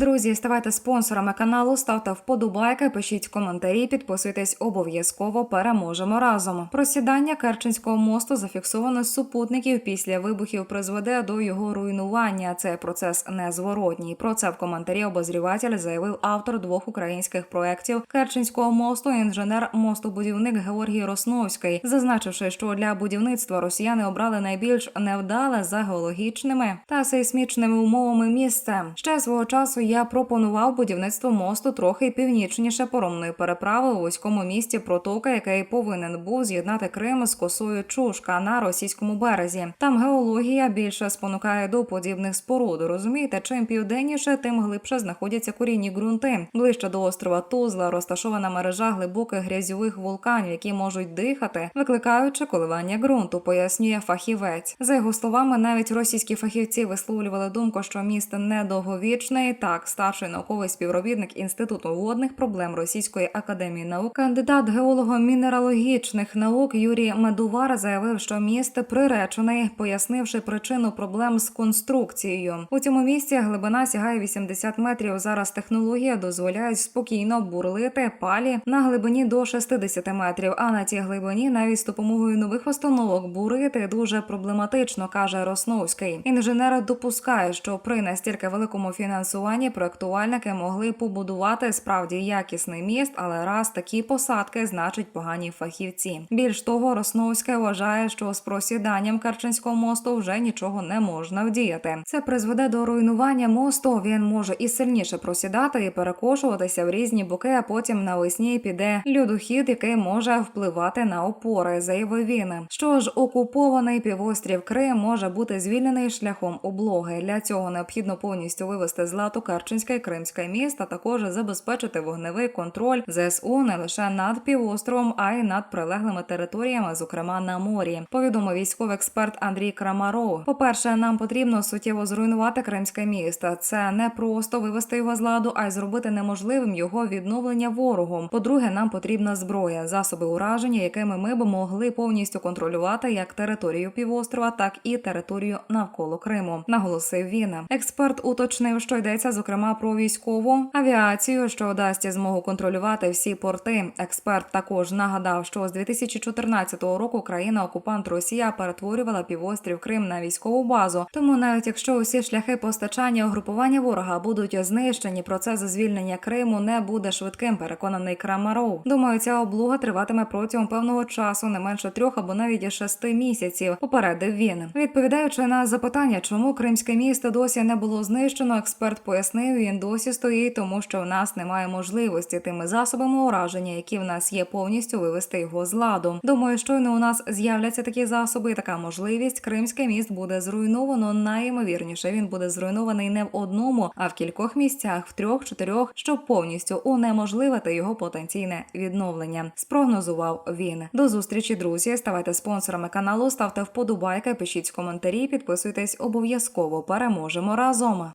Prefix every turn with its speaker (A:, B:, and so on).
A: Друзі, ставайте спонсорами каналу, ставте вподобайки, пишіть коментарі, підписуйтесь обов'язково. Переможемо разом. Просідання Керченського мосту зафіксовано з супутників після вибухів призведе до його руйнування. Цей процес незворотній. Про це в коментарі обозріватель заявив автор двох українських проєктів Керченського мосту, інженер-мостобудівник Георгій Росновський, зазначивши, що для будівництва росіяни обрали найбільш невдале за геологічними та сейсмічними умовами місце. Ще свого часу я пропонував будівництво мосту трохи північніше поромної переправи у вузькому місті протока, який повинен був з'єднати Крим з косою Чушка на російському березі. Там геологія більше спонукає до подібних споруд. Розумієте, чим південніше, тим глибше знаходяться корінні ґрунти. Ближче до острова Тузла розташована мережа глибоких грязьових вулканів, які можуть дихати, викликаючи коливання ґрунту, пояснює фахівець. За його словами, навіть російські фахівці висловлювали думку, що місто недовговічне. І Так, старший науковий співробітник інституту водних проблем Російської академії наук, кандидат геолого-мінералогічних наук Юрій Медувар заявив, що міст приречений, пояснивши причину проблем з конструкцією. У цьому місці глибина сягає 80 метрів. Зараз технологія дозволяє спокійно бурлити палі на глибині до 60 метрів. А на цій глибині навіть з допомогою нових установок бурити дуже проблематично, каже Росновський. Інженер допускає, що при настільки великому фінансуванні проектувальники могли побудувати справді якісний міст, але раз такі посадки значить погані фахівці. Більш того, Росновський вважає, що з просіданням Керченського мосту вже нічого не можна вдіяти. Це призведе до руйнування мосту. Він може і сильніше просідати і перекошуватися в різні боки, а потім навесні піде льодохід, який може впливати на опори, заявив він. Що ж, окупований півострів Крим може бути звільнений шляхом облоги. Для цього необхідно повністю вивести з ладу Керченське і Кримське міст, також забезпечити вогневий контроль ЗСУ не лише над півостровом, а й над прилеглими територіями, зокрема на морі. Повідомив військовий експерт Андрій Крамаров. По перше, нам потрібно суттєво зруйнувати Кримське місто. Це не просто вивести його з ладу, а й зробити неможливим його відновлення ворогом. По-друге, нам потрібна зброя, засоби ураження, якими ми б могли повністю контролювати як територію півострова, так і територію навколо Криму. Наголосив він. Експерт уточнив, що йдеться зокрема про військову авіацію, що дасть змогу контролювати всі порти. Експерт також нагадав, що з 2014 року країна-окупант Росія перетворювала півострів Крим на військову базу. Тому навіть якщо усі шляхи постачання угрупування ворога будуть знищені, процес звільнення Криму не буде швидким. Переконаний Крамаров. Думаю, ця облога триватиме протягом певного часу, не менше трьох або навіть шести місяців. Попередив він. Відповідаючи на запитання, чому кримське місто досі не було знищено, експерт пояснив, він досі стоїть, тому що в нас немає можливості тими засобами ураження, які в нас є, повністю вивести його з ладу. Думаю, щойно у нас з'являться такі засоби, така можливість. Кримське міст буде зруйновано. Найімовірніше він буде зруйнований не в одному, а в кількох місцях, в трьох-чотирьох, щоб повністю унеможливити його потенційне відновлення. Спрогнозував він. До зустрічі, друзі. Ставайте спонсорами каналу, ставте вподобайки, пишіть коментарі, підписуйтесь обов'язково. Переможемо разом.